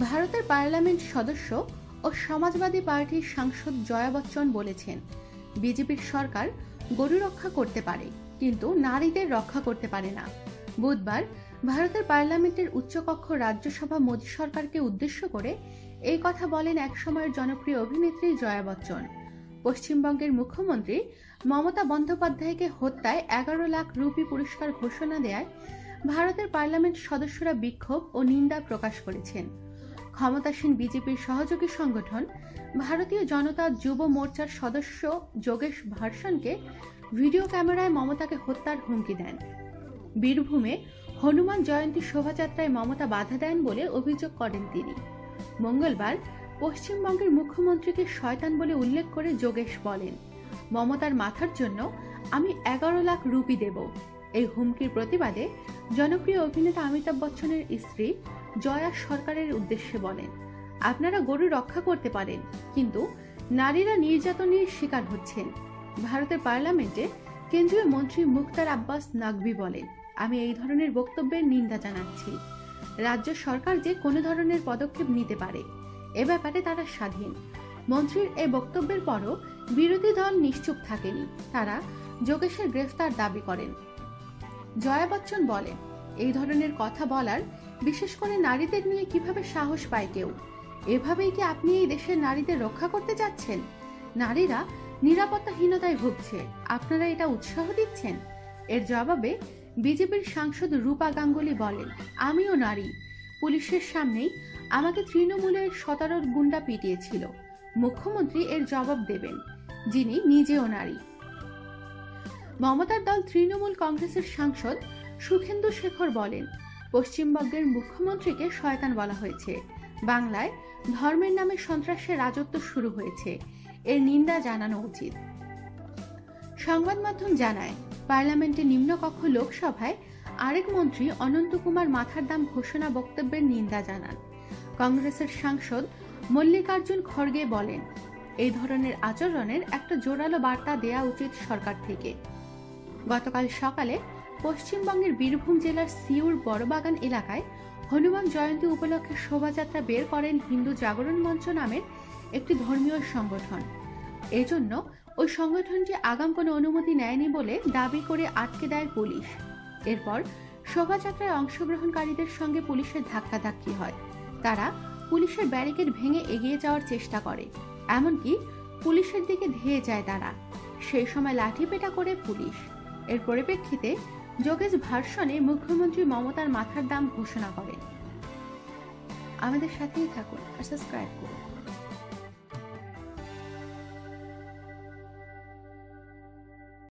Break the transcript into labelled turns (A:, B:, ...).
A: ভারতের পার্লামেন্ট সদস্য ও সমাজবাদী পার্টির সাংসদ জয়া বচ্চন বলেছেন, বিজেপির সরকার গরু রক্ষা করতে পারে, কিন্তু নারীদের রক্ষা করতে পারে না। বুধবার ভারতের পার্লামেন্টের উচ্চকক্ষ রাজ্যসভা মোদী সরকারকে উদ্দেশ্য করে এই কথা বলেন একসময়ের জনপ্রিয় অভিনেত্রী জয়া বচ্চন। পশ্চিমবঙ্গের মুখ্যমন্ত্রী মমতা বন্দ্যোপাধ্যায়কে হত্যায় এগারো লাখ রুপি পুরস্কার ঘোষণা দেয় ভারতের পার্লামেন্ট সদস্যরা বিক্ষোভ ও নিন্দা প্রকাশ করেছেন। ক্ষমতাসীন বিজেপির সহযোগী সংগঠন, ভারতীয় জনতা যুব মোর্চার সদস্য যোগেশ ভার্সনকে ভিডিও ক্যামেরায় মমতাকে হত্যার হুমকি দেন। বীরভূমে হনুমান জয়ন্তী শোভাযাত্রায় মমতা বাধা দেন বলে অভিযোগ করেন তিনি। মঙ্গলবার পশ্চিমবঙ্গের মুখ্যমন্ত্রীকে শয়তান বলে উল্লেখ করে যোগেশ বলেন, মমতার মাথার জন্য আমি এগারো লাখ রুপি দেব। এই হুমকির প্রতিবাদে জনপ্রিয় অভিনেতা অমিতাভ বচ্চনের স্ত্রী জয়া সরকারের উদ্দেশ্যে বলেন, আপনারা গরু রক্ষা করতে পারেন, কিন্তু নারীরা নির্যাতনের শিকার হচ্ছেন। ভারতের পার্লামেন্টে কেন্দ্রীয় মন্ত্রী মুখতার আব্বাস নাকভি বলেন, আমি এই ধরনের বক্তব্যের নিন্দা জানাচ্ছি। রাজ্য সরকার যে কোনো ধরনের পদক্ষেপ নিতে পারে, এ ব্যাপারে তারা স্বাধীন। মন্ত্রীর এই বক্তব্যের পরও বিরোধী দল নিশ্চুপ থাকেনি। তারা যোগেশের গ্রেফতার দাবি করেন। জয়া বচ্চন বলেন এই ধরনের কথা বলার, বিশেষ করে নারীদের নিয়ে কীভাবে সাহস পায় কেউ? এভাবেই কি আপনি এই দেশের নারীদের রক্ষা করতে যাচ্ছেন? নারীরা নিরাপত্তাহীনতায় ভুগছে। আপনারা এটা উৎসাহ দিচ্ছেন? এর জবাবে বিজেপির সাংসদ রূপা গাঙ্গুলি বলেন, আমিও নারী। পুলিশের সামনেই আমাকে তৃণমূলের সতেরো গুন্ডা পিটিয়েছিল। মুখ্যমন্ত্রী এর জবাব দেবেন, যিনি নিজেও নারী। মমতার দল তৃণমূল কংগ্রেসের সাংসদ সুখেন্দু শেখর বলেন, পশ্চিমবঙ্গের মুখ্যমন্ত্রীকে শয়তান বলা হয়েছে। বাংলায় ধর্মের নামে সন্ত্রাসের রাজত্ব শুরু হয়েছে। এর নিন্দা জানানো উচিত। সংবাদ মাধ্যম জানায়, পার্লামেন্টে নিম্নকক্ষ লোকসভায় আরেক মন্ত্রী অনন্ত কুমার মাথার দাম ঘোষণা বক্তব্যের নিন্দা জানান। কংগ্রেসের সাংসদ মল্লিকার্জুন খড়গে বলেন, এই ধরনের আচরণের একটা জোরালো বার্তা দেয়া উচিত সরকার থেকে। গতকাল সকালে পশ্চিমবঙ্গের বীরভূম জেলার সিউর বড়বাগান এলাকায় হনুমান জয়ন্তী উপলক্ষে শোভাযাত্রা বের করেন হিন্দু জাগরণ মঞ্চ নামের একটি ধর্মীয় সংগঠন। এজন্য ওই সংগঠনটি আগাম কোনো অনুমতি নেয়নি বলে দাবি করে আটকে দেয় পুলিশ। এরপর শোভাযাত্রায় অংশগ্রহণকারীদের সঙ্গে পুলিশের ধাক্কাধাক্কি হয়। তারা পুলিশের ব্যারিকেড ভেঙে এগিয়ে যাওয়ার চেষ্টা করে, এমনকি পুলিশের দিকে ধেয়ে যায় তারা। সেই সময় লাঠিপেটা করে পুলিশ। এর পরিপ্রেক্ষিতে যোগেশ ভার্সনে মুখ্যমন্ত্রী মমতার মাথার দাম ঘোষণা করেন আমাদের সাথেই থাকুন আর সাবস্ক্রাইব করুন।